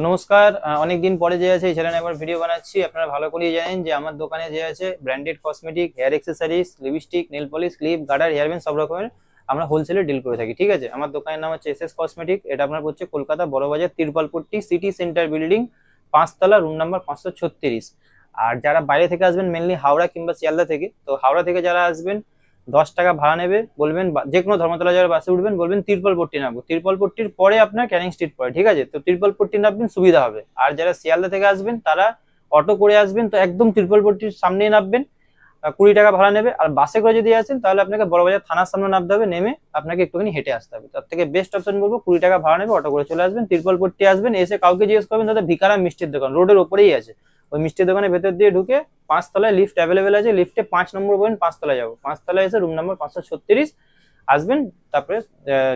নমস্কার। অনেক দিন পরে যে আছে, এই আবার ভিডিও বানাচ্ছি। আপনারা ভালো করেই জানেন যে আমার দোকানে যে আছে branded cosmetic hair accessories lipstick nail polish clip garter hair সব রকমের আমরা হোলসেলে ডিল করে থাকি, ঠিক আছে? আমার দোকানের নাম হচ্ছে এস এস কসমেটিক এটা আপনার হচ্ছে Kolkata Barabazar Tirpalpatti city centre building পাঁচতলা রুম নাম্বার পাঁচশো ছত্রিশ। আর যারা বাইরে থেকে আসবেন মেনলি হাওড়া কিংবা শিয়ালদা থেকে, তো হাওড়া থেকে যারা আসবেন দশ টাকা ভাড়া নেবে, বলবেন যে কোনো ধর্মতলা যাওয়ার বাসে উঠবেন, বলবেন তিরপলপট্টি নামবো। তিরপলপট্টির পরে আপনার ক্যানিং স্ট্রিট পরে ঠিক আছে? তো তিরপলপট্টি নামবেন, সুবিধা হবে। আর যারা শিয়ালদা থেকে আসবেন, তারা অটো করে আসবেন, তো একদম তিরপলপট্টির সামনেই নামবেন। কুড়ি টাকা ভাড়া নেবে। আর বাসে করে যদি আসেন, তাহলে আপনাকে বড়বাজার থানার সামনে নামতে হবে, নেমে আপনাকে একটুখানি হেঁটে আসতে হবে। তার থেকে বেস্ট অপশন বলব, কুড়ি টাকা ভাড়া নেবে, অটো করে চলে আসবেন তিরপলপট্টি আসবেন, এসে কাউকে জিজ্ঞেস করবেন, দাদা ভিকারা মিষ্টির দোকান, রোডের ওপরেই আছে। ওই মিষ্টির দোকানের ভেতর দিয়ে ঢুকে পাঁচতলায় লিফট অ্যাভেলেবেল আছে লিফটে পাঁচ নম্বর বলেন পাঁচতলায় যাব। পাঁচতলায় এসে রুম নম্বর পাঁচশো ছত্রিশ, আসবেন, তারপরে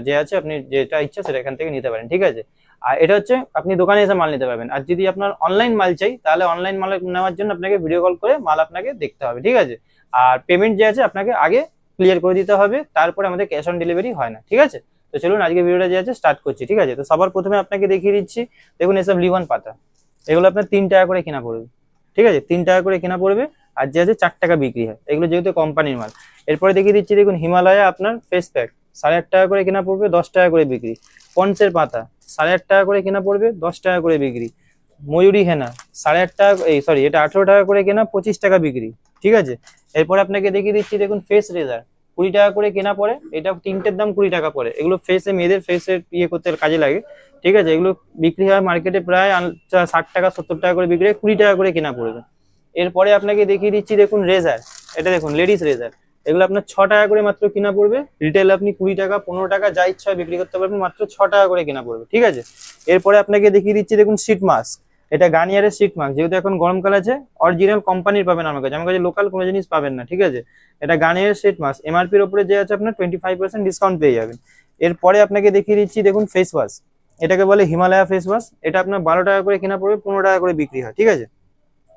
যে আছে আপনি যেটা ইচ্ছা সেটা এখান থেকে নিতে পারেন, ঠিক আছে? আর এটা হচ্ছে আপনি দোকানে এসে মাল নিতে পারবেন। আর যদি আপনার অনলাইন মাল চাই, তাহলে অনলাইন মাল নেওয়ার জন্য আপনাকে ভিডিও কল করে মাল আপনাকে দেখতে হবে, ঠিক আছে? আর পেমেন্ট যে আছে, আপনাকে আগে ক্লিয়ার করে দিতে হবে, তারপরে আমাদের ক্যাশ অন ডেলিভারি হয় না, ঠিক আছে? তো চলুন আজকে ভিডিওটা যে আছে স্টার্ট করছি, ঠিক আছে? তো সবার প্রথমে আপনাকে দেখিয়ে দিচ্ছি, দেখুন এসব লিওয়ান পাতা। এগুলো আপনার তিন টাকা করে কেনা পড়বে, ঠিক আছে? তিন টাকা করে কেনা পড়বে, আর যে আছে চার টাকা বিক্রি হয়। এগুলো যেহেতু কোম্পানির মাল। এরপরে দেখিয়ে দিচ্ছি, দেখুন হিমালয়া আপনার ফেস প্যাক সাড়ে আট টাকা করে কেনা পড়বে, দশ টাকা করে বিক্রি। পন্সের পাতা সাড়ে আট টাকা করে কেনা পড়বে, দশ টাকা করে বিক্রি। ময়ূরী হেনা, সাড়ে আট টাকা, এই সরি এটা আঠেরো টাকা করে কেনা, পঁচিশ টাকা বিক্রি, ঠিক আছে? এরপরে আপনাকে দেখিয়ে দিচ্ছি, দেখুন ফেস রেজার কুড়ি টাকা করে কেনা পড়ে, এটা তিনটের দাম কুড়ি টাকা পড়ে। এগুলো ফেসে মেয়েদের ফেসে ইয়ে করতে কাজে লাগে, ঠিক আছে? এগুলো বিক্রি হয় মার্কেটে প্রায় ষাট টাকা, সত্তর টাকা করে বিক্রি হয়, কুড়ি টাকা করে কেনা পড়বে। এরপরে আপনাকে দেখিয়ে দিচ্ছি, দেখুন রেজার এটা দেখুন লেডিস রেজার এগুলো আপনার ছ টাকা করে মাত্র কিনা পড়বে। রিটেল আপনি কুড়ি টাকা, পনেরো টাকা, যা ইচ্ছা বিক্রি করতে পারবেন, মাত্র ছ টাকা করে কেনা পড়বে, ঠিক আছে? এরপরে আপনাকে দেখিয়ে দিচ্ছি, দেখুন শীট মাস্ক এটা গার্নিয়ারের শীট মাস্ক যেহেতু এখন গরমকাল আছে অরিজিনাল কোম্পানির পাবেন আমার কাছে। আমার কাছে লোকাল কোনো জিনিস পাবেন না, ঠিক আছে? এটা গার্নিয়ারের শীট মাস্ক এমআরপির উপরে যে আছে আপনার টোয়েন্টি ফাইভ পার্সেন্ট ডিসকাউন্ট পেয়ে যাবেন। এরপরে আপনাকে দেখিয়ে দিচ্ছি, দেখুন ফেস ওয়াশ এটাকে বলে হিমালয়া ফেস ওয়াশ এটা আপনার বারো টাকা করে কেনা পড়বে, পনেরো টাকা করে বিক্রি হয়, ঠিক আছে?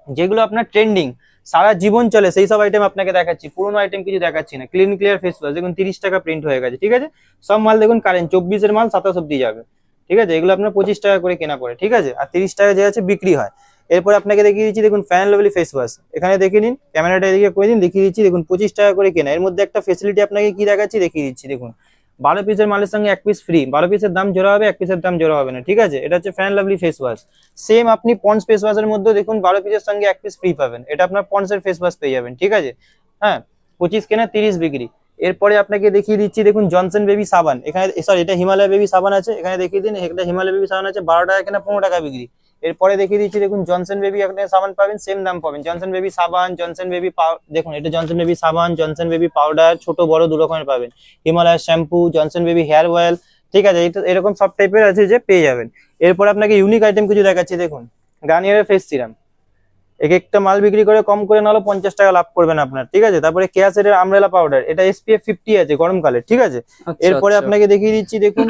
যেগুলো আপনার ট্রেন্ডিং সারা জীবন চলে, সেই সব আইটেম আপনাকে দেখাচ্ছি, পুরোনো আইটেম কিছু দেখাচ্ছি না ক্লিন ক্লিয়ার ফেস ওয়াশ দেখুন তিরিশ টাকা প্রিন্ট হয়ে গেছে, ঠিক আছে? সব মাল দেখুন কারেন্ট চব্বিশের মাল সাতাশ অব্দি যাবে, ঠিক আছে? এগুলো আপনার পঁচিশ টাকা করে কেনা পড়ে, ঠিক আছে? আর তিরিশ টাকা যে আছে বিক্রি হয়। এরপরে আপনাকে দেখিয়ে দিচ্ছি, দেখুন ফ্যান লেভেলি ফেস ওয়াশ এখানে দেখে নিন ক্যামেরাটা এদিকে করে দিন, দেখিয়ে দিচ্ছি, দেখুন পঁচিশ টাকা করে কেনা। এর মধ্যে একটা ফেসিলিটি আপনাকে কি দেখাচ্ছি, দেখিয়ে দিচ্ছি, দেখুন। বারো পিসের মালের সঙ্গে এক পিস ফ্রি বারো পিসের দাম জোড়া হবে, এক পিসের দাম জোড়া হবে না, ঠিক আছে? এটা হচ্ছে fair and lovely face wash same আপনি পন্স ফেস ওয়াশের মধ্যে দেখুন বারো পিসের সঙ্গে এক পিস ফ্রি পাবেন। এটা আপনার পন্সের ফেস ওয়াশ পেয়ে যাবেন, ঠিক আছে? হ্যাঁ পঁচিশ কেনা তিরিশ বিক্রি। এরপরে আপনাকে দেখিয়ে দিচ্ছি, দেখুন জনসন বেবি সাবান এখানে সরি এটা হিমালয় বেবি সাবান আছে। এখানে দেখিয়ে দিন এটা হিমালয় বেবি সাবান আছে, বারো টাকা কেনা পনেরো টাকা বিক্রি। এরপরে দেখিয়ে দিচ্ছি দেখুন জনসন বেবি এখানে সাবান পাবেন সেম দাম পাবেন। জনসন বেবি সাবান জনসন বেবি দেখুন এটা জনসন বেবি সাবান জনসন বেবি পাউডার ছোট বড় দু রকমের পাবেন। Himalaya shampoo Johnson baby hair oil ঠিক আছে এরকম সব টাইপের আছে যে পেয়ে যাবেন। এরপর আপনাকে ইউনিক আইটেম কিছু দেখাচ্ছি দেখুন গার্নিয়ারের ফেস সিরাম এক একটা মাল বিক্রি করে কম করে নাহলে পঞ্চাশ টাকা লাভ করবেন আপনার ঠিক আছে? তারপরে কেয়া সেটের আমরেলা পাউডার এটা এসপিএফ ফিফটি আছে গরমকালে ঠিক আছে? আচ্ছা, এরপরে আপনাকে দেখিয়ে দিচ্ছি দেখুন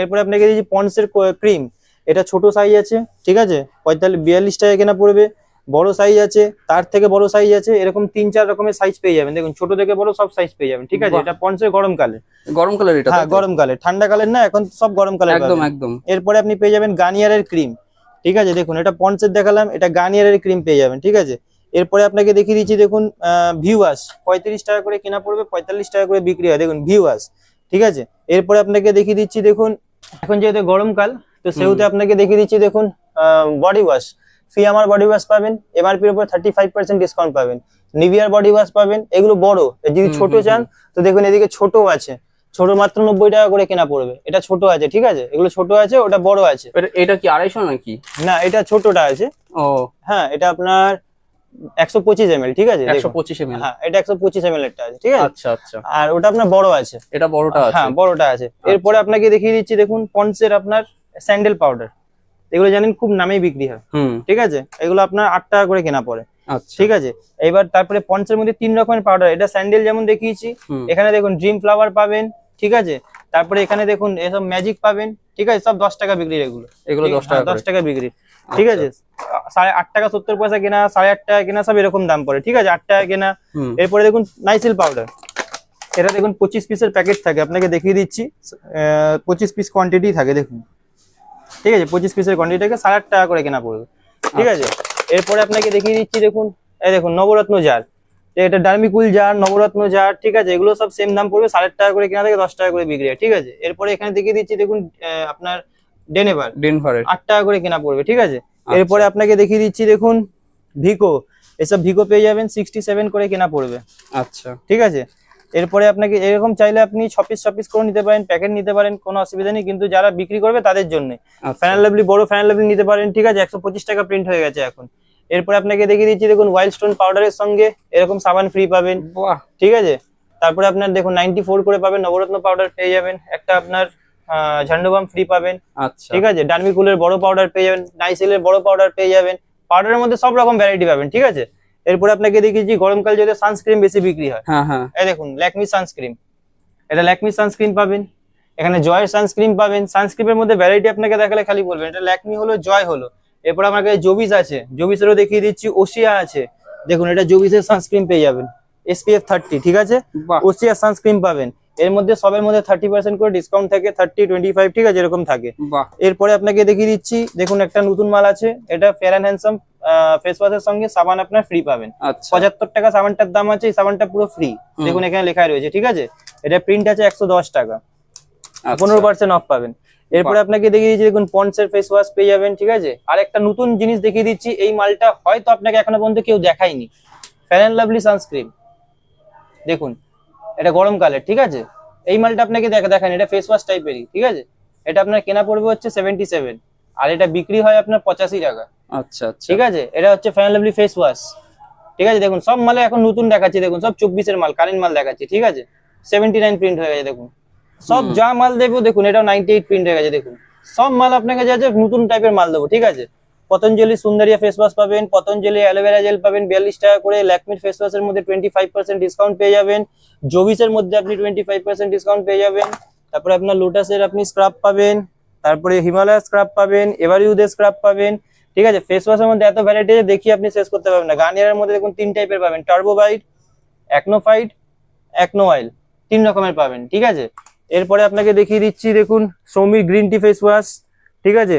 এরপরে আপনাকে দিচ্ছি পন্ডসের ক্রিম এটা ছোট সাইজ আছে ঠিক আছে? পঁয়তাল্লিশ বিয়াল্লিশ টাকা কেনা পড়বে। বড় সাইজ আছে তার থেকে বড় সাইজ আছে এরকম তিন চার রকমের সাইজ পেয়ে যাবেন। দেখুন ছোট থেকে বড় সব সাইজ পেয়ে যাবেন ঠিক আছে। এটা পন্সের গরমকালে গরমকালের এটা হ্যাঁ? গরমকালে ঠান্ডাকালের না এখন সব গরমকালে একদম একদম। এরপরে আপনি পেয়ে যাবেন গার্নিয়ারের ক্রিম ঠিক আছে? দেখুন এটা পন্সের দেখালাম এটা গার্নিয়ারের ক্রিম পেয়ে যাবেন ঠিক আছে? এরপরে আপনাকে দেখিয়ে দিচ্ছি দেখুন ভিউয়াস পঁয়ত্রিশ টাকা করে কেনা পড়বে পঁয়তাল্লিশ টাকা করে বিক্রি হয়। দেখুন ভিউয়াস ঠিক আছে? এরপরে আপনাকে দেখিয়ে দিচ্ছি দেখুন এখন যেহেতু গরমকাল তো সেহেতু আপনাকে দেখিয়ে দিচ্ছি দেখুন বডি ওয়াশ ফি আমার বডি ওয়াশ পাবেন এমআরপির উপর থার্টি ফাইভ পার্সেন্ট ডিসকাউন্ট পাবেন নিভিয়ার বডি ওয়াশ পাবেন এগুলো বড়। যদি ছোট চান তো দেখুন এদিকে ছোট আছে। ছোট মাত্র নব্বই টাকা করে কেনা পড়বে। এটা ছোট আছে ঠিক আছে? এগুলো ছোট আছে ওটা বড় আছে। এটা- কি আড়াইশো নাকি? না এটা ছোটটা আছে। ও। হ্যাঁ এটা আপনার একশো পঁচিশ এম ঠিক আছে? একশো। পঁচিশ এমএল হ্যাঁ এটা একশো পঁচিশ এম এরটা আছে ঠিক আছে? আচ্ছা আচ্ছা। আর ওটা আপনার বড় আছে। এটা বড়টা আছে। হ্যাঁ বড়টা আছে। এরপরে আপনাকে দেখিয়ে দিচ্ছি দেখুন পন্সের আপনার স্যান্ডেল পাউডার। এগুলো জানেন খুব নামেই বিক্রি হয়। ঠিক আছে? এগুলো আপনার আট টাকা করে কেনা পড়ে। আচ্ছা। ঠিক আছে? এবার তারপরে পঞ্চের মধ্যে তিন রকমের পাউডার এটা স্যান্ডেল যেমন দেখিয়েছি এখানে দেখুন ড্রিম ফ্লাওয়ার পাবেন ঠিক আছে? তারপরে এখানে দেখুন এসব ম্যাজিক পাবেন ঠিক আছে? সব দশ টাকা বিক্রি এগুলো। এগুলো দশ টাকা হ্যাঁ, দশ টাকা বিক্রি। ঠিক আছে? সাড়ে আট টাকা সত্তর পয়সা কেনা সাড়ে আট টাকা কেনা সব এরকম দাম পড়ে। ঠিক আছে? আট টাকা কেনা। এরপরে দেখুন নাইসিল পাউডার এটা দেখুন পঁচিশ পিসের প্যাকেট থাকে। আপনাকে দেখিয়ে দিচ্ছি। পঁচিশ পিস কোয়ান্টিটি থাকে দেখুন। ঠিক আছে পঁচিশ পিসের কোয়ান্টিটিটাকে সাড়ে আট টাকা করে কেনা পড়বে। ঠিক আছে এরপরে আপনাকে দেখিয়ে দিচ্ছি দেখুন এই দেখুন নবরত্ন জার এটা ডার্মিকুল জার নবরত্ন জার ঠিক আছে এগুলো সব সেম দাম পড়বে সাড়ে টাকা করে কেনা থেকে দশ টাকা করে বিক্রি হয় ঠিক আছে। এরপরে এখানে দেখিয়ে দিচ্ছি দেখুন আপনার ডেনেভার ডেনভারের আট টাকা করে কেনা পড়বে ঠিক আছে। এরপরে আপনাকে দেখিয়ে দিচ্ছি দেখুন ভিকো। এসব ভিকো পেয়ে যাবেন সিক্সটি সেভেন করে কেনা পড়বে। আচ্ছা। ঠিক আছে এরপরে আপনাকে এরকম চাইলে আপনি ছ পিস ছ পিস করে নিতে পারেন প্যাকেট নিতে পারেন কোনো অসুবিধা নেই। কিন্তু যারা বিক্রি করবে তাদের জন্য। ফ্যানাল লাভলি বড় ফ্যানাল লাভলি নিতে পারেন ঠিক আছে? একশো পঁচিশ টাকা প্রিন্ট হয়ে গেছে এখন। এরপরে আপনাকে দেখিয়ে দিচ্ছি দেখুন ওয়াইল্ড স্টোন পাউডারের সঙ্গে এরকম সাবান ফ্রি পাবেন। ঠিক আছে? তারপরে আপনার দেখুন নাইনটি ফোর করে পাবেন নবরত্ন পাউডার পেয়ে যাবেন। একটা আপনার ঝান্ডুবাম ফ্রি পাবেন। আচ্ছা। ঠিক আছে? ডার্মিকুলের বড় পাউডার পেয়ে যাবেন নাইসেলের বড় পাউডার পেয়ে যাবেন। পাউডারের মধ্যে সব রকম ভ্যারাইটি পাবেন ঠিক আছে? এরপরে আপনাকে দেখিয়েছি গরমকাল যদি সানস্ক্রিন বেশি বিক্রি হয়। হ্যাঁ হ্যাঁ। এই দেখুন ল্যাকমি সানস্ক্রিন এটা ল্যাকমি সানস্ক্রিন পাবেন। এখানে জয়ের সানস্ক্রিন পাবেন। সানস্ক্রিনের মধ্যে ভ্যারাইটি আপনাকে দেখালে খালি বলবেন। এটা ল্যাকমি হলো জয় হলো। এরপর আমার কাছে জবিস আছে। জবিসেরও দেখিয়ে দিচ্ছি ওশিয়া আছে। দেখুন এটা জবিসের সানস্ক্রিন পেয়ে যাবেন। এসপিএফ থার্টি ঠিক আছে? ওশিয়া সানস্ক্রিন পাবেন। এর মধ্যে সবের মধ্যে থার্টি পার্সেন্ট করে ডিসকাউন্ট থাকে থার্টি টোয়েন্টি ফাইভ ঠিক আছে? এরকম থাকে। এরপরে আপনাকে দেখিয়ে দিচ্ছি দেখুন একটা নতুন মাল আছে। এটা ফেয়ার অ্যান্ড হ্যান্ডসাম ফেস ওয়াশের সঙ্গে সাবান আপনার ফ্রি পাবেন। আচ্ছা। পঁচাত্তর টাকা সাবানটার দাম আছে এই সাবানটা পুরো ফ্রি দেখুন এখানে লেখা রয়েছে ঠিক আছে? এটা প্রিন্ট আছে একশো দশ টাকা। আচ্ছা। পনেরো পার্সেন্ট অফ পাবেন। এরপরে আপনাকে দেখিয়ে দিচ্ছি দেখুন পন্ডসের ফেস ওয়াশ পেয়ে যাবেন ঠিক আছে? আর একটা নতুন জিনিস দেখিয়ে দিচ্ছি এই মালটা হয়তো আপনাকে এখনও পর্যন্ত কেউ দেখায়নি। ফ্যান অ্যান্ড লাভলি সানস্ক্রিন দেখুন এটা গরমকালের ঠিক আছে? এই মালটা আপনাকে দেখা দেখায়নি এটা ফেস ওয়াশ টাইপেরই ঠিক আছে? এটা আপনার কেনা পড়বে হচ্ছে সেভেন্টি সেভেন আর এটা বিক্রি হয় আপনার পঁচাশি টাকা। আচ্ছা আচ্ছা। ঠিক আছে? এটা হচ্ছে ফ্যান লাভলি ফেস ওয়াশ ঠিক আছে? দেখুন সব মালে এখন নতুন দেখাচ্ছি। দেখুন সব চব্বিশের মাল কারেন্ট মাল দেখাচ্ছি ঠিক আছে? সেভেন্টি নাইন প্রিন্ট হয়ে গেছে দেখুন। সব যা মাল দেবো দেখুন নাইনটি এইট প্রিন্ট হয়ে গেছে দেখুন। সব মাল আপনাকে যা যা নতুন টাইপের মাল দেবো ঠিক আছে? পতঞ্জলি সুন্দরিয়া ফেস ওয়াশ পাবেন পতঞ্জলি অ্যালোভেরা জেল পাবেন বিয়াল্লিশ টাকা করে ল্যাকমির ফেস ওয়াশের মধ্যে টোয়েন্টি ফাইভ পার্সেন্ট ডিসকাউন্ট পেয়ে যাবেন। জোভিসের মধ্যে আপনি টোয়েন্টি ফাইভ পার্সেন্ট ডিসকাউন্ট পেয়ে যাবেন। তারপরে আপনার লোটাসের আপনি স্ক্রাব পাবেন তারপরে হিমালয় স্ক্রাব পাবেন এভারিউদের স্ক্রাব পাবেন। ঠিক আছে? ফেস ওয়াশের মধ্যে এত ভ্যারাইটি আছে দেখিয়ে আপনি শেষ করতে পারবেন না। গার্নিয়ারের মধ্যে দেখুন তিন টাইপের পাবেন। টার্বোবাইট অ্যাকনোফাইট অ্যাকনো অয়েল তিন রকমের পাবেন ঠিক আছে? এরপরে আপনাকে দেখিয়ে দিচ্ছি দেখুন সৌমির গ্রিন টি ফেস ওয়াশ ঠিক আছে?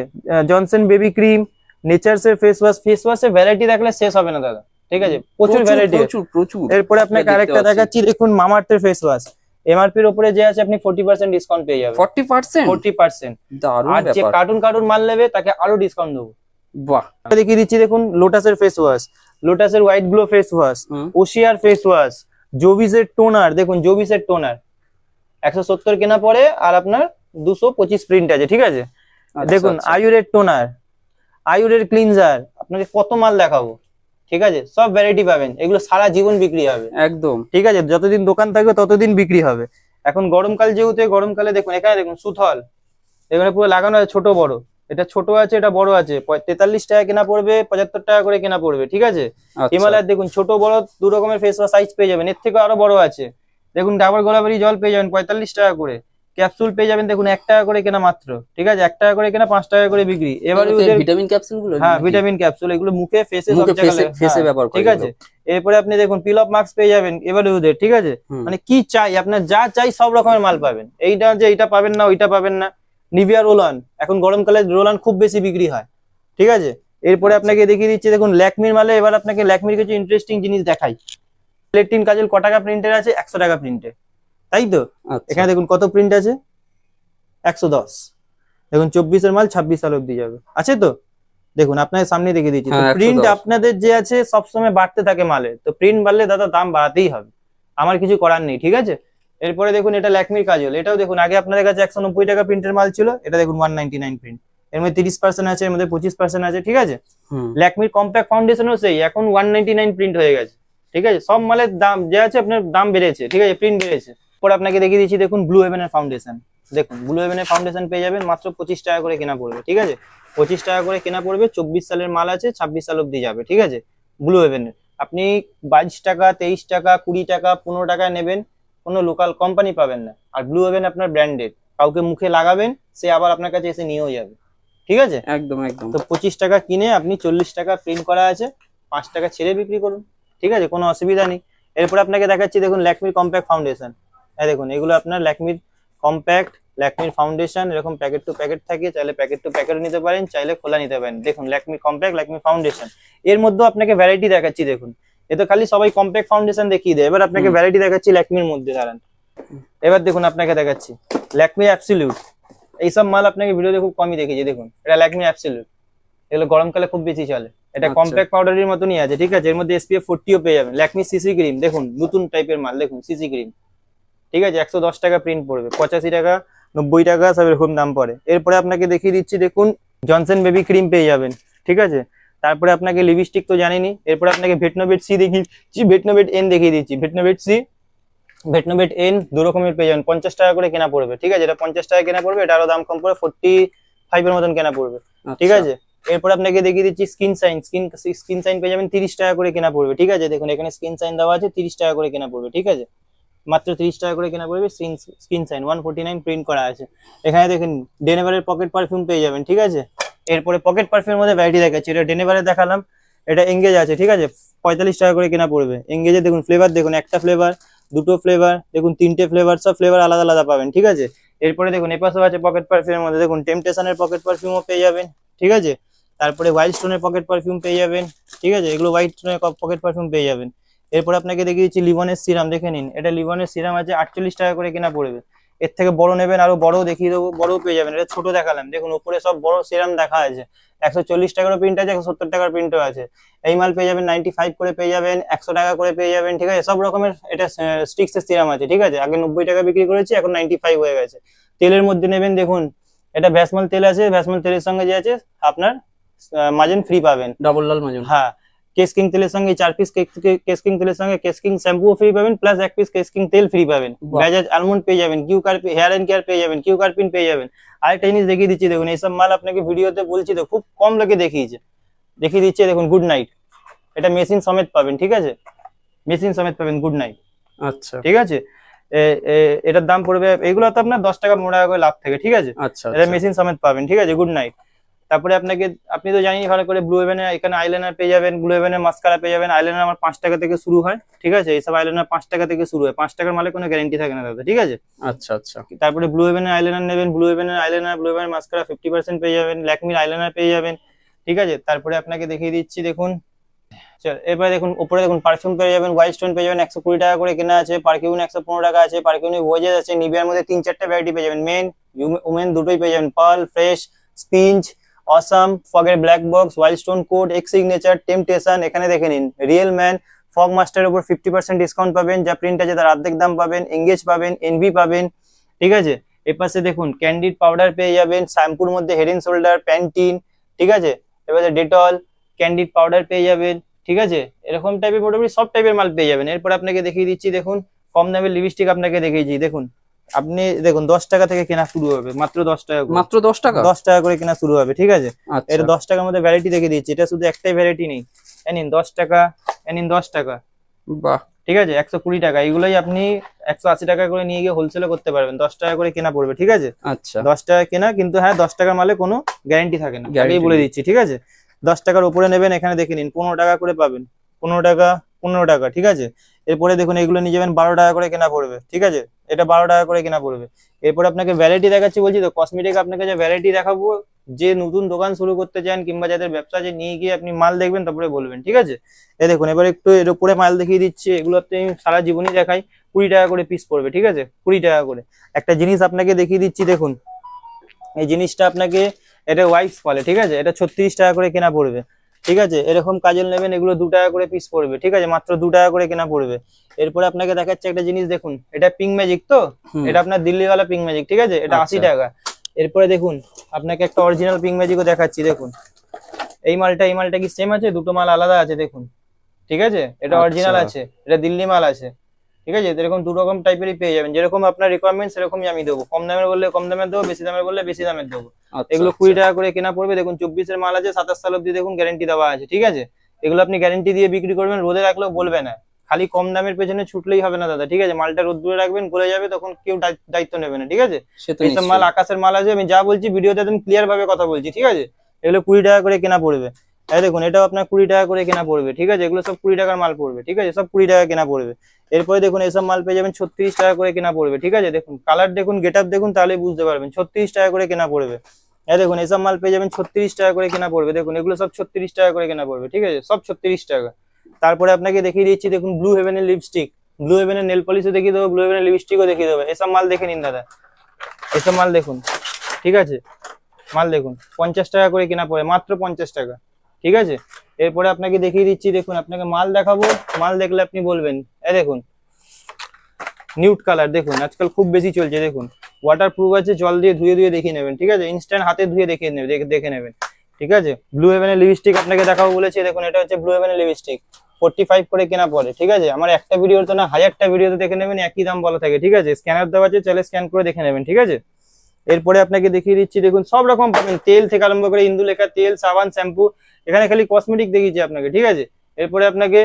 জনসন বেবি ক্রিম নেচার্স এর ফেস ওয়াশ ফেস ওয়াশের ভ্যারাইটি দেখলে শেষ হবে না দাদা। ঠিক আছে? প্রচুর ভ্যারাইটি প্রচুর প্রচুর। এরপরে আপনাকে আরেকটা দেখাচ্ছি দেখুন মামার্থের ফেস ওয়াশ এমআরপির উপরে যে আছে আপনি ফোর্টি পার্সেন্ট ডিসকাউন্ট পেয়ে যাবেন। ফর্টি পার্সেন্ট ফোর্টি পার্সেন্ট দারুণ আর যে কার্টুন কার্টুন মাল নেবে তাকে আরও ডিসকাউন্ট দেবো। বাহ। দেখিয়ে দিচ্ছি দেখুন লোটাসের ফেস ওয়াশ লোটাসের হোয়াইট গ্লো ফেস ওয়াশ। ওশিয়ার ফেস ওয়াশ জোভিসের টোনার দেখুন জোভিসের টোনার একশো সত্তর কেনা পরে আর আপনার দুশো পঁচিশ প্রিন্ট আছে ঠিক আছে? আচ্ছা, দেখুন আচ্ছা। আয়ুরের টোনার আয়ুরের ক্লিনজার আপনাকে কত মাল দেখাবো ঠিক আছে? সব ভ্যারাইটি পাবেন এগুলো সারা জীবন বিক্রি হবে। একদম। ঠিক আছে যতদিন দোকান থাকবে ততদিন বিক্রি হবে। এখন গরমকাল যেহেতু গরমকালে দেখুন এখানে দেখুন সুথল এখানে পুরো লাগানো আছে ছোট বড়। এটা ছোট আছে এটা বড় আছে। তেতাল্লিশ টাকা কেনা পড়বে পঁচাত্তর টাকা করে কেনা পড়বে ঠিক আছে? আচ্ছা। হিমালয়ের দেখুন ছোট বড় দু রকমের ফেস ওয়াশ সাইজ পেয়ে যাবেন। এর থেকে আরও বড় আছে। দেখুন ডাবর গোলাবারি জল পেয়ে যাবেন পঁয়তাল্লিশ টাকা করে। ক্যাপসুল পেয়ে যাবেন দেখুন এক টাকা করে কেনা মাত্র ঠিক আছে? এক টাকা করে কেনা পাঁচ টাকা করে বিক্রি। এবার ভিটামিন ক্যাপসুলগুলো হ্যাঁ ভিটামিন ক্যাপসুল এগুলো মুখে ফেসে সব জায়গায় হ্যাঁ, ব্যবহার ঠিক আছে? এরপরে আপনি দেখুন পিল অফ মাস্ক পেয়ে যাবেন এবার ওদের ঠিক আছে? মানে কি চাই? আপনার যা চাই সব রকমের মাল পাবেন। এইটা যে এইটা পাবেন না ওইটা পাবেন না। নিভিয়া রোলান এখন গরমকালে রোলান খুব বেশি বিক্রি হয়। ঠিক আছে? এরপরে আপনাকে দেখিয়ে দিচ্ছি দেখুন ল্যাকমির মালে এবার আপনাকে ল্যাকমির কিছু ইন্টারেস্টিং জিনিস দেখাই। প্লেটিন কাজল ক টাকা প্রিন্টের আছে? একশো টাকা প্রিন্টে তাই তো? আচ্ছা। এখানে দেখুন কত প্রিন্ট আছে? একশো দশ। দেখুন চব্বিশের মাল ছাব্বিশ সাল অব্দি যাবে। আছে তো? দেখুন আপনার সামনে দেখিয়ে দিচ্ছি। হ্যাঁ, 110 প্রিন্ট আপনাদের যে আছে সবসময় বাড়তে থাকে মালে। তো প্রিন্ট বাড়লে দাদা দাম বাড়াতেই হবে। আমার কিছু করার নেই ঠিক আছে? এরপরে দেখুন এটা ল্যাকমির কাজল। এটাও দেখুন আগে আপনাদের কাছে একশো নব্বই টাকা প্রিন্টের মাল ছিল এটা দেখুন ওয়ান নাইনটি নাইন প্রিন্ট এর মধ্যে তিরিশ পার্সেন্ট আছে এর মধ্যে পঁচিশ পার্সেন্ট আছে ঠিক আছে। ল্যাকমির কম্প্যাক্ট ফাউন্ডেশনও সেই এখন ওয়ান নাইনটি নাইন প্রিন্ট হয়ে গেছে ঠিক আছে? সব মালের দাম যে আছে আপনার দাম বেড়েছে ঠিক আছে? প্রিন্ট বেড়েছে। পরে আপনাকে দেখিয়ে দিচ্ছি দেখুন ব্লু হেভেনের ফাউন্ডেশন দেখুন ব্লু হেভেনের ফাউন্ডেশন পেয়ে যাবেন মাত্র পঁচিশ টাকা করে কেনা পড়বে ঠিক আছে? পঁচিশ টাকা করে কেনা পড়বে চব্বিশ সালের মাল আছে ছাব্বিশ সাল অব্দি যাবে ঠিক আছে? ব্লু হেভেনের আপনি বাইশ টাকা তেইশ টাকা কুড়ি টাকা পনেরো টাকায় নেবেন কোনো লোকাল কোম্পানি পাবেন না। আর ব্লু হেভেন আপনার ব্র্যান্ডেড কাউকে মুখে লাগাবেন সে আবার আপনার কাছে এসে নিয়েও যাবে। ঠিক আছে? একদম একদম। তো পঁচিশ টাকা কিনে আপনি চল্লিশ টাকা প্রিন্ট করা আছে পাঁচ টাকা ছেড়ে বিক্রি করুন। ঠিক আছে? কোনো অসুবিধা নেই। এরপর আপনাকে দেখাচ্ছি দেখুন ল্যাকমির কম্প্যাক্ট ফাউন্ডেশন হ্যাঁ দেখুন এগুলো আপনার ল্যাকমির কম্প্যাক্ট ল্যাকমির ফাউন্ডেশন এরকম প্যাকেট টু প্যাকেট থাকে। চাইলে প্যাকেট টু প্যাকেট নিতে পারেন চাইলে খোলা নিতে পারেন। দেখুন ল্যাকমি কম্প্যাক্ট ল্যাকমি ফাউন্ডেশন এর মধ্যেও আপনাকে ভ্যারাইটি দেখাচ্ছি দেখুন। এ তো খালি সবাই কম্প্যাক্ট ফাউন্ডেশন দেখিয়ে দেয়। এবার আপনাকে ভ্যারাইটি দেখাচ্ছি ল্যাকমির মধ্যে দাঁড়ান। এবার দেখুন আপনাকে দেখাচ্ছি। ল্যাকমি অ্যাবসলিউট এইসব মাল আপনাকে ভিডিওতে খুব কমই দেখেছি দেখুন। এটা ল্যাকমি অ্যাবসলিউট এগুলো গরমকালে খুব বেশি চলে। এটা আচ্ছা। কম্প্যাক্ট পাউডারের মতনই আছে ঠিক আছে? এর মধ্যে এসপিএফ ফোরটিও পেয়ে যাবেন। ল্যাকমি সিসি ক্রিম দেখুন নতুন টাইপের মাল দেখুন সিসি ক্রিম ঠিক আছে? একশো দশ টাকা প্রিন্ট পড়বে। পঁচাশি টাকা নব্বই টাকা সব এরকম দাম পড়ে। এরপরে আপনাকে দেখিয়ে দিচ্ছি দেখুন জনসন বেবি ক্রিম পেয়ে যাবেন। ঠিক আছে? তারপরে আপনাকে লিপস্টিক তো জানেনি এরপরে আপনাকে ভেটনোভেট সি দেখিয়ে দিচ্ছি ভেটনোভেট এন দেখিয়ে দিচ্ছি। ভেটনোভেট সি ভেটনোভেট এন দু রকমের পেয়ে যাবেন। পঞ্চাশ টাকা করে কেনা পড়বে ঠিক আছে? এটা পঞ্চাশ টাকা কেনা পড়বে এটা আরও দাম কম পড়বে ফোর্টি ফাইভের মতন কেনা পড়বে ঠিক আচ্ছা। আছে? এরপর আপনাকে দেখিয়ে দিচ্ছি skin shine skin skin shine পেয়ে যাবেন তিরিশ টাকা করে কেনা পড়বে ঠিক আছে? দেখুন এখানে স্কিন সাইন দেওয়া আছে তিরিশ টাকা করে কেনা পড়বে ঠিক আছে? মাত্র তিরিশ টাকা করে কেনা পড়বে skin shine one forty nine print করা আছে। এখানে দেখেন ডেনেভারের পকেট পারফিউম পেয়ে যাবেন ঠিক আছে? এরপরে পকেট পারফিউমের মধ্যে ভ্যারাইটি দেখাচ্ছি। এটা ডেনেভারে দেখালাম। এটা এঙ্গেজ আছে, ঠিক আছে? পঁয়তাল্লিশ টাকা করে কেনা পড়বে। এঙ্গেজে দেখুন ফ্লেভার দেখুন একটা ফ্লেভার দুটো ফ্লেভার দেখুন তিনটে ফ্লেভার সব ফ্লেভার আলাদা আলাদা পাবেন, ঠিক আছে? এরপরে দেখুন এপাশেও আছে পকেট পারফিউমের মধ্যে। দেখুন টেম্পটেশনের পকেট পারফিউমও পেয়ে যাবেন, ঠিক আছে? তারপরে হোয়াইট স্টোনের পকেট পারফিউম পেয়ে যাবেন, ঠিক আছে? এগুলো হোয়াইট স্টোনের পকেট পারফিউম পেয়ে যাবেন। এরপর আপনাকে দেখিয়ে দিচ্ছি লিভনের সিরাম দেখে নিন। এটা লিভনের সিরাম আছে, আটচল্লিশ টাকা করে কেনা পড়বে। এর থেকে বড় নেবেন আরও বড় দেখিয়ে দেবো বড়ও পেয়ে যাবেন। এটা ছোট দেখালাম। দেখুন উপরে সব বড় সিরাম দেখা আছে। একশো চল্লিশ টাকারও প্রিন্ট আছে একশো সত্তর টাকার প্রিন্টও আছে। এই মাল পেয়ে যাবেন নাইনটি ফাইভ করে পেয়ে যাবেন একশো টাকা করে পেয়ে যাবেন ঠিক আছে? সব রকমের এটা স্টিক্স এর সিরাম আছে ঠিক আছে? আগে নব্বই টাকা বিক্রি করেছি এখন নাইনটি ফাইভ হয়ে গেছে। তেলের মধ্যে নেবেন দেখুন এটা ভ্যাসমাল তেল আছে ভ্যাসমাল তেলের সঙ্গে যে আছে আপনার মার্জিন ফ্রি পাবেন। ডাবল লাল মাজুন। হ্যাঁ কেসকিং তেলের সঙ্গে চার পিস কেসকিং তেলের সঙ্গে কেসকিং শ্যাম্পুও ফ্রি পাবেন প্লাস এক পিস কেসকিং তেল ফ্রি পাবেন। বাজাজ আলমন্ড পেয়ে যাবেন কিউ কার হেয়ার এন্ড কেয়ার পেয়ে যাবেন কিউ কার্পিন পেয়ে যাবেন। আরেকটা জিনিস দেখিয়ে দিচ্ছি দেখুন এইসব মাল আপনাকে ভিডিওতে বলছি তো খুব কম লোকে দেখিয়েছে। দেখিয়ে দিচ্ছে দেখুন গুড নাইট এটা মেশিন সমেত পাবেন ঠিক আছে? মেশিন সমেত পাবেন গুড নাইট আচ্ছা। ঠিক আছে? এটার দাম পড়বে এগুলো তো আপনার দশ টাকা পনেরো টাকা করে লাভ থাকে ঠিক আছে? আচ্ছা এটা আচ্ছা। মেশিন সমেত পাবেন ঠিক আছে? গুড নাইট তারপরে আপনাকে আপনি তো জানেনই ভালো করে ব্লু হেভেনের এখানে আইলাইনার পেয়ে যাবেন ব্লু হেভেনের মাস্কারা পেয়ে যাবেন আইলাইনার আমার পাঁচ টাকা থেকে শুরু হয় ঠিক আছে? এইসব আইলাইনার পাঁচ টাকা থেকে শুরু হয় পাঁচ টাকার মালে কোনো গ্যারেন্টি থাকে না দাদা ঠিক আছে? আচ্ছা আচ্ছা। তারপরে ব্লু হেভেনের আইলাইনার নেবেন ব্লু হেভেনের আইলাইনার ব্লু হেভেনের মাস্কারা ফিফটি পার্সেন্ট পেয়ে যাবেন ল্যাকমির আইলাইনার পেয়ে যাবেন ঠিক আছে? তারপরে আপনাকে দেখিয়ে দিচ্ছি দেখুন। চল এবারে দেখুন উপরে দেখুন পারফিউম পেয়ে যাবেন হোয়াইট স্টোন পেয়ে যাবেন একশো কুড়ি টাকা করে কেনা আছে পারকিউন একশো পনেরো টাকা আছে পারকিউন ভোজেস আছে নিবিয়ার মধ্যে তিন চারটে ভ্যারাইটি পেয়ে যাবেন মেন উমেন দুটোই পেয়ে যাবেন পার্ল ফ্রেশ স্পিঞ্চ awesome ফগের black box wild stone code X signature temptation এখানে দেখে নিন। রিয়েল ম্যান ফগ মাস্টারের উপর ফিফটি পার্সেন্ট ডিসকাউন্ট পাবেন, যা প্রিন্ট আছে তার অর্ধেক দাম পাবেন এঙ্গেজ পাবেন এনভি পাবেন, ঠিক আছে? এর পাশে দেখুন ক্যান্ডিড পাউডার পেয়ে যাবেন শ্যাম্পুর মধ্যে হেড এন্ড শোল্ডার প্যান্টিন ঠিক আছে? এবারে ডেটল ক্যান্ডিড পাউডার পেয়ে যাবেন, ঠিক আছে? এরকম টাইপের মোটামুটি সব টাইপের মাল পেয়ে যাবেন। এরপর আপনাকে দেখিয়ে দিচ্ছি, দেখুন, কম দামের লিপস্টিক আপনাকে দেখিয়েছি দেখুন। আপনি দেখুন দশ টাকা থেকে কেনা শুরু হবে মাত্র দশ টাকা মাত্র দশ টাকা? দশ টাকা করে কেনা শুরু হবে ঠিক আছে? আচ্ছা। এটা দশ টাকার মধ্যে ভ্যারাইটি দেখে দিচ্ছি এটা শুধু একটাই ভ্যারাইটি নেই। এ নিন দশ টাকা এ নিন দশ টাকা। বাহ। ঠিক আছে? একশো কুড়ি টাকা। এগুলোই আপনি একশো আশি টাকা করে নিয়ে গিয়ে হোলসেলে করতে পারবেন। দশ টাকা করে কেনা পড়বে ঠিক আছে? আচ্ছা। দশ টাকা কেনা কিন্তু হ্যাঁ দশ টাকার মালে কোনো গ্যারেন্টি থাকে না। আগেই বলে দিচ্ছি ঠিক আছে? দশ টাকার উপরে নেবেন এখানে দেখে নিন পনেরো টাকা করে পাবেন। পনেরো টাকা পনেরো টাকা, ঠিক আছে? এরপরে দেখুন, এগুলো নিয়ে যাবেন বারো টাকা করে কেনা পড়বে, ঠিক আছে? এটা বারো টাকা করে কেনা পড়বে। এরপরে আপনাকে ভ্যারাইটি দেখাচ্ছি, বলছি তো কসমেটিক আপনাকে যে ভ্যারাইটি দেখাবো, যে নতুন দোকান শুরু করতে চান কিংবা যাদের ব্যবসা আছে, নিয়ে গিয়ে আপনি মাল দেখবেন, তারপরে বলবেন, ঠিক আছে? এই দেখুন, এবার একটু এর উপরে মাল দেখিয়ে দিচ্ছি এগুলো আপনি সারা জীবনই দেখাই, কুড়ি টাকা করে পিস পড়বে, ঠিক আছে? কুড়ি টাকা করে। একটা জিনিস আপনাকে দেখিয়ে দিচ্ছি, দেখুন। এই জিনিসটা আপনাকে, এটা ওয়াইফ বলে, ঠিক আছে? এটা ছত্রিশ টাকা করে কেনা পড়বে। ঠিক আছে? এরকম কাজল নেবেন এগুলো দু টাকা করে পিস পড়বে ঠিক আছে? মাত্র দু টাকা করে কেনা পড়বে। এরপরে আপনাকে দেখাচ্ছে একটা জিনিস দেখুন এটা পিঙ্ক ম্যাজিক তো? এটা আপনার দিল্লিওয়ালা পিঙ্ক ম্যাজিক ঠিক আছে? এটা আশি আচ্ছা। টাকা। এরপরে দেখুন আপনাকে একটা অরিজিনাল পিঙ্ক ম্যাজিকও দেখাচ্ছি দেখুন। এই মালটা এই মালটা কি সেম আছে? দুটো মাল আলাদা আছে দেখুন। ঠিক আছে? এটা আচ্ছা। অরিজিনাল আছে এটা দিল্লি মাল আছে। ঠিক আছে? এরকম দু রকম টাইপেরই পেয়ে যাবেন। যেরকম আপনার রিকোয়ারমেন্ট সেরকমই আমি দেবো। কম দামের বললে কম দামের দেবো বেশি দামের বললে বেশি দামের দেবো। আচ্ছা, এগুলো আচ্ছা। কুড়ি টাকা করে কেনা পড়বে। দেখুন চব্বিশের মাল আছে সাতাশ সাল অব্দি দেখুন গ্যারেন্টি দেওয়া আছে ঠিক আছে? এগুলো আপনি গ্যারেন্টি দিয়ে বিক্রি করবেন রোদে রাখলেও বলবে না। খালি কম দামের পেছনে ছুটলেই হবে না দাদা ঠিক আছে? মালটা রোদ্দুরে রাখবেন গলে যাবে তখন কেউ দায়িত্ব নেবে না ঠিক আছে? এইসব মাল আকাশের মাল আছে আমি যা বলছি ভিডিওতে একদম ক্লিয়ার ভাবে কথা বলছি ঠিক আছে? এগুলো কুড়ি টাকা করে কেনা পড়বে। এই দেখুন, এটাও আপনার কুড়ি টাকা করে কেনা পড়বে, ঠিক আছে? এগুলো সব কুড়ি টাকার মাল পড়বে, ঠিক আছে? সব কুড়ি টাকা কেনা পড়বে। এরপরে দেখুন, এসব মাল পেয়ে যাবেন ছত্রিশ টাকা করে কেনা পড়বে, ঠিক আছে? দেখুন, কালার দেখুন, গেট দেখুন তাহলে বুঝতে পারবেন, ছত্রিশ টাকা করে কেনা পড়বে। এই দেখুন, এসব মাল পেয়ে যাবেন ছত্রিশ টাকা করে কেনা পড়বে, দেখুন, এগুলো সব ছত্রিশ টাকা করে কেনা পড়বে, ঠিক আছে? সব ছত্রিশ টাকা। তারপরে আপনাকে দেখিয়ে দিচ্ছি, দেখুন ব্লু হেভেনের লিপস্টিক ব্লু হেভেনের নেল পলিশও দেখিয়ে দেবো ব্লু হেভেনের লিপস্টিকও দেখিয়ে দেবো। এসব মাল দেখে নিন, দাদা। এসব মাল দেখুন, ঠিক আছে? মাল দেখুন, পঞ্চাশ টাকা করে কেনা পড়ে, মাত্র পঞ্চাশ টাকা। ঠিক আছে? এরপরে আপনাকে দেখিয়ে দিচ্ছি, দেখুন, আপনাকে মাল দেখাবো। মাল দেখলে আপনি বলবেন এ দেখুন, নিউট কালার, দেখুন, আজকাল খুব বেশি চলছে, দেখুন। ওয়াটার প্রুফ আছে, জল দিয়ে ধুয়ে ধুয়ে দেখিয়ে নেবেন, ঠিক আছে? ইনস্ট্যান্ট হাতে ধুয়ে দেখিয়ে নেবে, দেখে- নেবেন, ঠিক আছে? ব্লু হেভেনের লিপস্টিক আপনাকে দেখাবো বলেছি, দেখুন, এটা হচ্ছে ব্লু হেভেনের লিপস্টিক ফোর্টি ফাইভ করে কেনা পড়ে, ঠিক আছে? আমার একটা ভিডিও তো না হাজারটা ভিডিওতে দেখে নেবেন, একই দাম বলা থাকে, ঠিক আছে? স্ক্যানার দেওয়া আছে চলে স্ক্যান করে দেখে নেবেন, ঠিক আছে? এরপরে আপনাকে দেখিয়ে দিচ্ছি, দেখুন, সব রকম পাবেন। তেল থেকে আরম্ভ করে ইন্দু লেখা তেল, সাবান, শ্যাম্পু এখানে খালি কসমেটিক দেখিয়েছি আপনাকে ঠিক আছে? এরপরে আপনাকে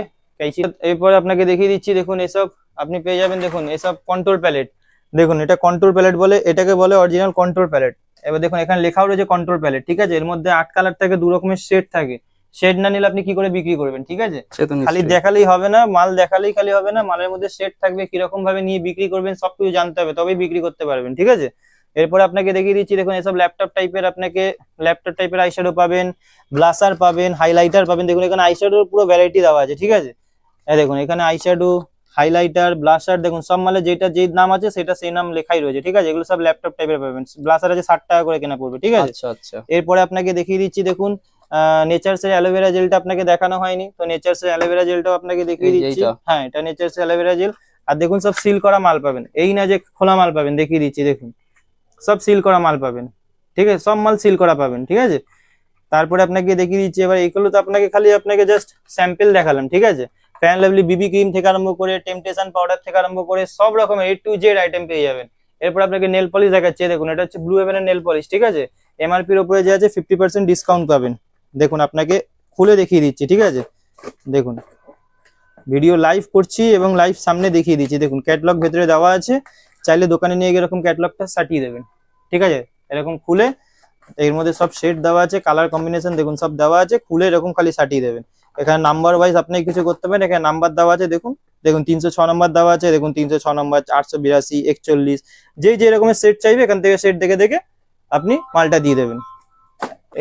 এরপরে আপনাকে দেখিয়ে দিচ্ছি দেখুন এসব আপনি পেয়ে যাবেন দেখুন এসব কন্ট্রোল প্যালেট দেখুন এটা কন্ট্রোল প্যালেট বলে এটাকে বলে অরিজিনাল কন্ট্রোল প্যালেট এবার দেখুন এখানে লেখাও রয়েছে কন্ট্রোল প্যালেট ঠিক আছে? এর মধ্যে আট কালার থাকে দু রকমের শেড থাকে। শেড না নিলে আপনি কি করে বিক্রি করবেন ঠিক আছে? খালি দেখালেই হবে না মাল দেখালেই খালি হবে না মালের মধ্যে শেড থাকবে কীরকম ভাবে নিয়ে বিক্রি করবেন সবকিছু জানতে হবে তবেই বিক্রি করতে পারবেন ঠিক আছে? এরপরে আপনাকে দেখিয়ে দিচ্ছি দেখুন এসব ল্যাপটপ টাইপের আপনাকে ল্যাপটপ টাইপের আইশ্যাডো পাবেন ব্লাসার পাবেন হাইলাইটার পাবেন। দেখুন এখানে আইশ্যাডোর পুরো ভ্যারাইটি দেওয়া আছে ঠিক আছে? দেখুন এখানে আইশ্যাডো হাইলাইটার ব্লাসার দেখুন সব মালে যেটা যে নাম আছে সেটা সেই নাম লেখাই রয়েছে ঠিক আছে? এগুলো সব ল্যাপটপ টাইপের পাবেন। ব্লাসার আছে ষাট টাকা করে কেনা পড়বে ঠিক আছে? আচ্ছা আচ্ছা। এরপরে আপনাকে দেখিয়ে দিচ্ছি দেখুন নেচারসের অ্যালোভেরা জেলটা আপনাকে দেখানো হয়নি তো নেচারসের অ্যালোভেরা জেলটাও আপনাকে দেখিয়ে দিচ্ছি। হ্যাঁ এটা নেচারসের অ্যালোভেরা জেল আর দেখুন সব সিল করা মাল পাবেন। এই না যে খোলা মাল পাবেন দেখিয়ে দিচ্ছি দেখুন। সব সিল করা মাল পাবেন। ঠিক আছে? সব মাল সিল করা পাবেন, ঠিক আছে? তারপরে আপনাকে দেখিয়ে দিচ্ছি, এবার এইগুলো তো আপনাকে খালি আপনাকে জাস্ট স্যাম্পল দেখালাম, ঠিক আছে? ফ্যান লাভলি বিবি ক্রিম থেকে আরম্ভ করে টেম্পটেশন পাউডার থেকে আরম্ভ করে সব রকমের এ টু জেড আইটেম পেয়ে যাবেন। এরপর আপনাকে নেল পলিশ দেখাচ্ছে দেখুন, এটা হচ্ছে ব্লু হেভেনের নেল পলিশ ঠিক আছে? এমআরপির উপরে যে আছে ফিফটি পার্সেন্ট ডিসকাউন্ট পাবেন। দেখুন, আপনাকে খুলে দেখিয়ে দিচ্ছি, ঠিক আছে? দেখুন ভিডিও লাইভ করছি এবং লাইভ সামনে দেখিয়ে দিচ্ছি। দেখুন ক্যাটলগ ভেতরে দেওয়া আছে। চাইলে দোকানে নিয়ে গিয়ে এরকম ক্যাটলগটা সাটিয়ে দেবেন। ঠিক আছে? এরকম খুলে এর মধ্যে সব শেড দেওয়া আছে কালার কম্বিনেশন দেখুন সব দেওয়া আছে, খুলে এরকম খালি সাটিয়ে দেবেন। এখানে নাম্বার ওয়াইজ আপনি কিছু করতে পারেন, এখানে নাম্বার দেওয়া আছে, দেখুন। দেখুন তিনশো ছ নম্বর দেওয়া আছে, দেখুন তিনশো ছ নম্বর আটশো বিরাশি, একচল্লিশ। যেই যে রকমের সেট চাইবে, এখান থেকে সেট দেখে দেখে আপনি মালটা দিয়ে দেবেন।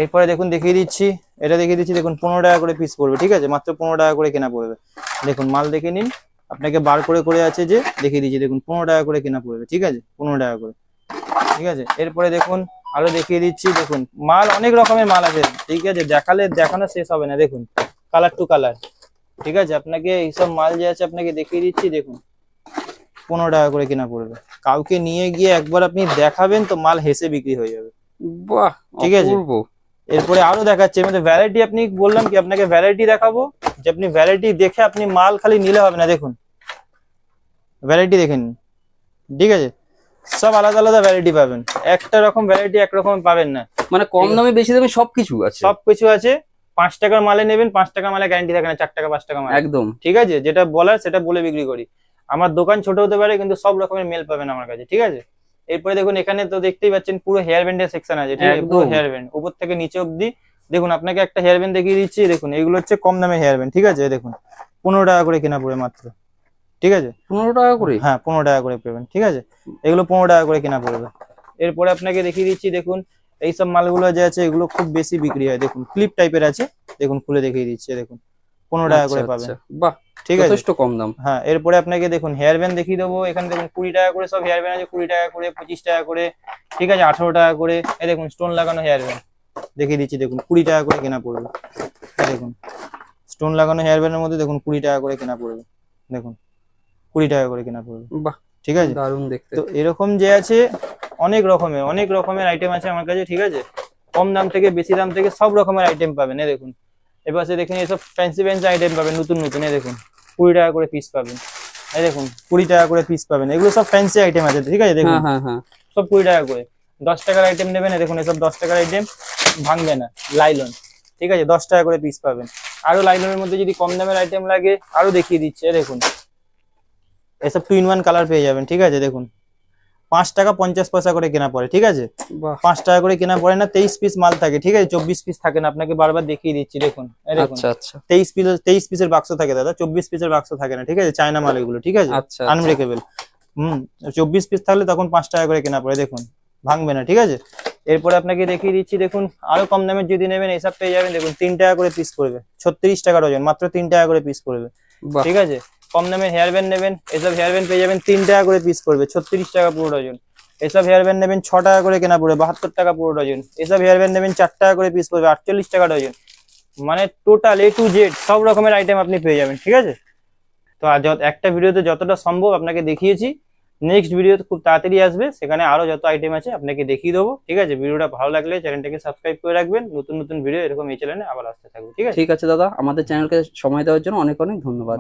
এরপরে দেখুন দেখিয়ে দিচ্ছি, এটা দেখিয়ে দিচ্ছি, দেখুন পনেরো টাকা করে পিস পড়বে, ঠিক আছে? মাত্র পনেরো টাকা করে কেনা পড়বে। দেখুন, মাল দেখে নিন। আপনাকে বার করে করে আছে যে দেখিয়ে দিচ্ছি দেখুন পনেরো টাকা করে কেনা পড়বে ঠিক আছে? পনেরো টাকা করে। ঠিক আছে? এরপরে দেখুন আরও দেখিয়ে দিচ্ছি দেখুন মাল অনেক রকমের মাল আছে। ঠিক আছে? দেখালে দেখানো শেষ হবে না দেখুন কালার টু কালার ঠিক আছে? আপনাকে এইসব মাল যে আছে আপনাকে দেখিয়ে দিচ্ছি দেখুন। পনেরো টাকা করে কেনা পড়বে। কাউকে নিয়ে গিয়ে একবার আপনি দেখাবেন তো মাল হেসে বিক্রি হয়ে যাবে। বাহ ঠিক আছে। এরপরে আরও দেখাচ্ছে এর মধ্যে ভ্যারাইটি আপনি বললাম কি আপনাকে ভ্যারাইটি দেখাবো। যে আপনি ভ্যারাইটি দেখে আপনি মাল খালি নিলে হবে না দেখুন। ভ্যারাইটি দেখে নিন। ঠিক আছে? সব আলাদা আলাদা ভ্যারাইটি পাবেন। একটা রকম ভ্যারাইটি একরকম পাবেন না। মানে কম দামে বেশি দামে সবকিছু আছে। সবকিছু আছে। পাঁচ টাকার মালে নেবেন পাঁচ টাকার মালে গ্যারান্টি থাকে না চার টাকা পাঁচ টাকা মালে। একদম। ঠিক আছে? যেটা বলার সেটা বলে বিক্রি করি। আমার দোকান ছোট হতে পারে কিন্তু সব রকমের মেল পাবেন আমার কাছে। ঠিক আছে? এরপরে দেখুন এখানে তো দেখতেই পাচ্ছেন পুরো হেয়ার ব্যান্ডের সেকশন আছে। ঠিক আছে? পুরো হেয়ার ব্যান্ড উপর থেকে নিচে অবধি। দেখুন আপনাকে একটা হেয়ার ব্যান্ড দেখিয়ে দিচ্ছি। দেখুন এগুলো হচ্ছে কম দামে হেয়ার ব্যান্ড ঠিক আছে? দেখুন পনেরো টাকা করে কেনা পড়ে মাত্র। ঠিক আছে? পনেরো টাকা করে? হ্যাঁ পনেরো টাকা করে পেবেন ঠিক আছে? এগুলো পনেরো টাকা করে কেনা পড়বে। এরপরে আপনাকে দেখিয়ে দিচ্ছি দেখুন এইসব মালগুলো যে আছে এগুলো খুব বেশি বিক্রি হয়। দেখুন ক্লিপ টাইপের আছে দেখুন খুলে দেখিয়ে দিচ্ছি দেখুন পনেরো টাকা করে আচ্ছা, পাবেন। আচ্ছা। বাহ ঠিক আছে? যথেষ্ট কম দাম। হ্যাঁ এরপরে আপনাকে দেখুন হেয়ার ব্যান্ড দেখিয়ে দেবো। এখানে দেখুন কুড়ি টাকা করে সব হেয়ার ব্যান্ড আছে কুড়ি টাকা করে পঁচিশ টাকা করে ঠিক আছে আঠারো টাকা করে। এই দেখুন স্টোন লাগানো হেয়ার ব্যান্ড দেখিয়ে দিচ্ছি দেখুন কুড়ি টাকা করে কেনা পড়বে। দেখুন স্টোন লাগানো হেয়ার ব্যান্ডের মধ্যে দেখুন কুড়ি টাকা করে কেনা পড়বে। দেখুন কুড়ি টাকা করে কেনা পড়বে। বাহ ঠিক আছে? দারুণ দেখতে। তো এরকম যে আছে অনেক রকমের অনেক রকমের আইটেম আছে আমার কাছে ঠিক আছে? কম দাম থেকে বেশি দাম থেকে সব রকমের আইটেম পাবেন এই দেখুন। এবার সে দেখুন এসব ফ্যান্সি ফ্যান্সি আইটেম পাবেন নতুন নতুন এই দেখুন। কুড়ি টাকা করে পিস পাবেন এই দেখুন কুড়ি টাকা করে পিস পাবেন। এগুলো সব ফ্যান্সি আইটেম আছে ঠিক আছে? দেখুন হ্যাঁ হ্যাঁ হ্যাঁ। সব কুড়ি টাকা করে। দশ টাকার আইটেম নেবেন দেখুন এসব দশ টাকার আইটেম ভাঙবে না লাইলন ঠিক আছে? দশ টাকা করে পিস পাবেন। আরও লাইলনের মধ্যে যদি কম দামের আইটেম লাগে আরও দেখিয়ে দিচ্ছে দেখুন। এসব টু ইন ওয়ান কালার পেয়ে যাবেন ঠিক আছে? দেখুন পাঁচ টাকা পঞ্চাশ পয়সা করে কেনা পড়ে ঠিক আছে? পাঁচ টাকা করে কেনা পড়ে না তেইশ পিস মাল থাকে ঠিক আছে? চব্বিশ পিস থাকে না আপনাকে বারবার দেখিয়ে দিচ্ছি দেখুন আচ্ছা আচ্ছা। তেইশ পিস তেইশ পিসের বাক্স থাকে দাদা চব্বিশ পিসের বাক্স থাকে না ঠিক আছে? চায়না মাল এগুলো ঠিক আছে? আচ্ছা আনব্রেকেবল হুম চব্বিশ পিস থাকলে তখন পাঁচ টাকা করে কেনা পড়ে দেখুন ভাঙবে না ঠিক আছে? এরপরে আপনাকে দেখিয়ে দিচ্ছি দেখুন আরও কম দামের যদি নেবেন এসব পেয়ে যাবেন দেখুন তিন টাকা করে পিস পড়বে ছত্রিশ টাকা ডজন মাত্র তিন টাকা করে পিস পড়বে ঠিক আছে? কম দামের হেয়ার ব্যান্ড নেবেন এসব হেয়ার ব্যান্ড পেয়ে যাবেন তিন টাকা করে পিস পড়বে ছত্রিশ টাকা পুরো ডজন এসব হেয়ার ব্যান্ড নেবেন ছ টাকা করে কেনা পড়বে বাহাত্তর টাকা পুরো ডজন এসব হেয়ার ব্যান্ড নেবেন চার টাকা করে পিস পড়বে আটচল্লিশ টাকা ডজন মানে টোটাল এ টু জেড সব রকমের আইটেম আপনি পেয়ে যাবেন ঠিক আছে? তো আর যত একটা ভিডিওতে যতটা সম্ভব আপনাকে দেখিয়েছি নেক্সট ভিডিও খুব তাড়াতাড়ি আসবে সেখানে আরও যত আইটেম আছে আপনাকে দেখিয়ে দেবো ঠিক আছে? ভিডিওটা ভালো লাগলে চ্যানেলটাকে সাবস্ক্রাইব করে রাখবেন নতুন নতুন ভিডিও এরকম এই চ্যানেলে আবার আসতে থাকবে ঠিক আছে? ঠিক আছে দাদা আমাদের চ্যানেলকে সময় দেওয়ার জন্য অনেক অনেক ধন্যবাদ।